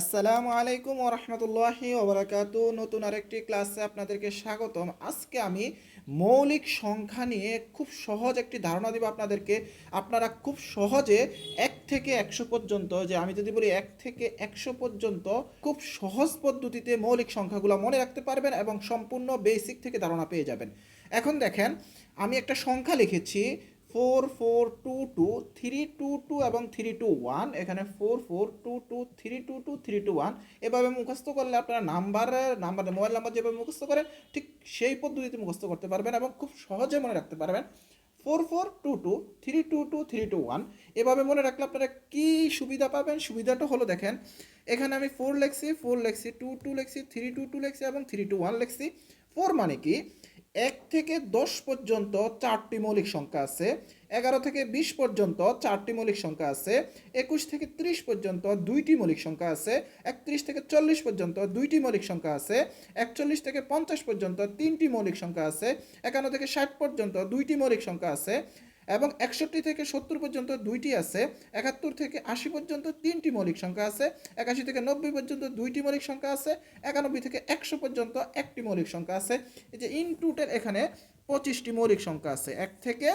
আসসালামু আলাইকুম ওরহমতুল্লাহি ওবরাকাতু। নতুন আরেকটি ক্লাসে আপনাদেরকে স্বাগতম। আজকে আমি মৌলিক সংখ্যা নিয়ে খুব সহজ একটি ধারণা দিব আপনাদেরকে। আপনারা খুব সহজে এক থেকে একশো পর্যন্ত, যে আমি যদি বলি এক থেকে একশো পর্যন্ত, খুব সহজ পদ্ধতিতে মৌলিক সংখ্যাগুলো মনে রাখতে পারবেন এবং সম্পূর্ণ বেসিক থেকে ধারণা পেয়ে যাবেন। এখন দেখেন, আমি একটা সংখ্যা লিখেছি four four two two three two two এবং থ্রি টু ওয়ান এখানে four four two two three two two three two one এভাবে মুখস্থ করলে আপনারা নাম্বার নাম্বার মোবাইল নাম্বার যেভাবে মুখস্থ করেন, ঠিক সেই পদ্ধতিতে মুখস্থ করতে পারবেন এবং খুব সহজে মনে রাখতে পারবেন। Four four two two three two two three two one এভাবে মনে রাখলে আপনারা কী সুবিধা পাবেন? সুবিধাটা হলো দেখেন, এখানে আমি ফোর লেখছি ফোর লেখছি টু টু লেখছি থ্রি টু টু লেখছি এবং থ্রি টু ওয়ান লেখছি। ফোর মানে কি? এক থেকে দশ পর্যন্ত চারটি মৌলিক সংখ্যা আছে, এগারো থেকে বিশ পর্যন্ত চারটি মৌলিক সংখ্যা আছে, একুশ থেকে ত্রিশ পর্যন্ত দুইটি মৌলিক সংখ্যা আছে, একত্রিশ থেকে চল্লিশ পর্যন্ত দুইটি মৌলিক সংখ্যা আছে, একচল্লিশ থেকে পঞ্চাশ পর্যন্ত তিনটি মৌলিক সংখ্যা আছে, একান্ন থেকে ষাট পর্যন্ত দুইটি মৌলিক সংখ্যা আছে এবং একষট্টি থেকে সত্তর পর্যন্ত দুইটি আছে, একাত্তর থেকে আশি পর্যন্ত তিনটি মৌলিক সংখ্যা আছে, একাশি থেকে নব্বই পর্যন্ত দুইটি মৌলিক সংখ্যা আছে, একানব্বই থেকে একশো পর্যন্ত একটি মৌলিক সংখ্যা আছে। এই যে ইন টোটাল এখানে পঁচিশটি মৌলিক সংখ্যা আছে, এক থেকে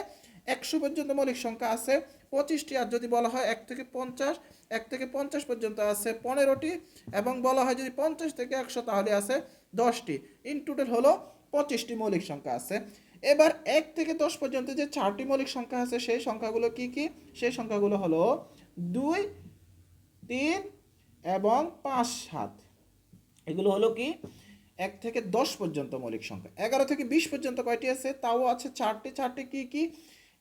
একশো পর্যন্ত মৌলিক সংখ্যা আছে, পঁচিশটি আর যদি বলা হয় এক থেকে পঞ্চাশ, এক থেকে পঞ্চাশ পর্যন্ত আছে পনেরোটি এবং বলা হয় যদি পঞ্চাশ থেকে একশো তাহলে আছে দশটি। ইন টোটাল হলো পঁচিশটি মৌলিক সংখ্যা আছে। এবার এক থেকে দশ পর্যন্ত যে চারটি মৌলিক সংখ্যা আছে, সেই সংখ্যাগুলো কি কি? সেই সংখ্যাগুলো হলো দুই, তিন এবং পাঁচ, সাত। এগুলো হলো কি? এক থেকে দশ পর্যন্ত মৌলিক সংখ্যা। এগারো থেকে বিশ পর্যন্ত কয়টি আছে? তাও আছে চারটি। চারটি কি কি?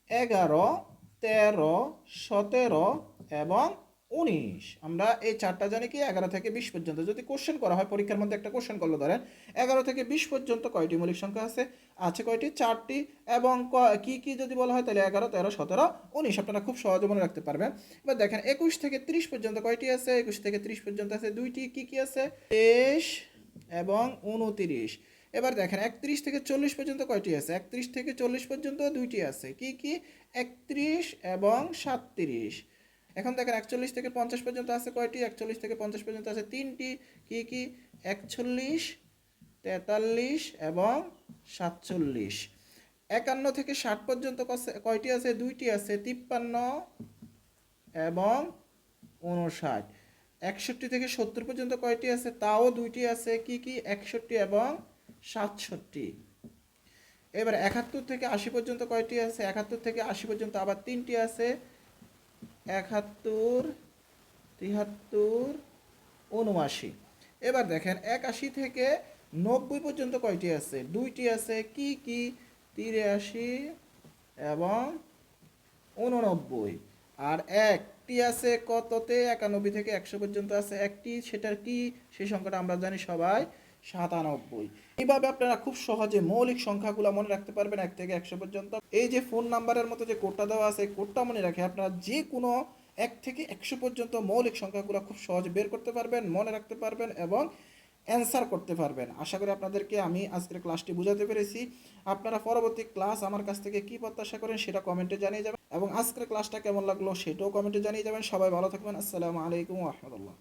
এগারো, তেরো, সতেরো এবং উনিশ। আমরা এই চারটা জানি কি? এগারো থেকে বিশ পর্যন্ত। যদি কোশ্চেন করা হয়, পরীক্ষার মধ্যে একটা কোশ্চেন করল ধরেন। এগারো থেকে বিশ পর্যন্ত কয়টি মৌলিক সংখ্যা আছে? আছে কয়টি? চারটি। এবং ক- কি যদি বলা হয়, তাহলে এগারো, তেরো, সতেরো, উনিশ। আপনারা খুব সহজে মনে রাখতে পারবেন। এবার দেখেন, একুশ থেকে ত্রিশ পর্যন্ত কয়টি আছে? একুশ থেকে ত্রিশ পর্যন্ত আছে দুইটি। কি কি আছে? তেইশ এবং উনতিরিশ। এবার দেখেন, একত্রিশ থেকে চল্লিশ পর্যন্ত কয়টি আছে? একত্রিশ থেকে চল্লিশ পর্যন্ত দুইটি আছে। কি কি? একত্রিশ এবং সাতত্রিশ। এখন দেখেন একচল্লিশ থেকে পঞ্চাশ পর্যন্ত আছে কয়টি? একচল্লিশ থেকে পঞ্চাশ পর্যন্ত আছে তিনটি। কি কি? একচল্লিশ, তেতাল্লিশ এবং সাতচল্লিশ। একান্ন থেকে ষাট পর্যন্ত কয়টি আছে? দুইটি আছে, তিপ্পান্ন এবং উনষাট একষট্টি থেকে সত্তর পর্যন্ত কয়টি আছে? তাও দুইটি আছে, কি কি? একষট্টি এবং সাতষট্টি। এবার একাত্তর থেকে আশি পর্যন্ত কয়টি আছে? একাত্তর থেকে আশি পর্যন্ত আবার তিনটি আছে। একাত্তর তিয়াত্তর উনআশি এবার দেখেন, একাশি থেকে নব্বই পর্যন্ত কয়টি আছে? দুইটি আছে, কি কি? তিরাশি এবং উননব্বই আর একটি আছে কততে? একানব্বই থেকে একশো পর্যন্ত আছে। একটি, সেটার কি? সেই সংখ্যাটা আমরা জানি সবাই সাতানব্বই। এইভাবে আপনারা খুব সহজে মৌলিক সংখ্যাগুলো মনে রাখতে পারবেন এক থেকে একশো পর্যন্ত। এই যে ফোন নাম্বারের মতো যে কোডটা দেওয়া আছে কোডটা মনে রাখে আপনারা যে কোনো এক থেকে একশো পর্যন্ত মৌলিক সংখ্যাগুলো খুব সহজে বের করতে পারবেন, মনে রাখতে পারবেন এবং অ্যান্সার করতে পারবেন। আশা করি আপনাদেরকে আমি আজকের ক্লাসটি বোঝাতে পেরেছি। আপনারা পরবর্তী ক্লাস আমার কাছ থেকে কি প্রত্যাশা করেন সেটা কমেন্টে জানিয়ে যাবেন। এবং আজকের ক্লাসটা কেমন লাগল সেটাও কমেন্টে জানিয়ে যাবেন। সবাই ভালো থাকবেন। আসসালামু আলাইকুম রহমতুল্লাহ।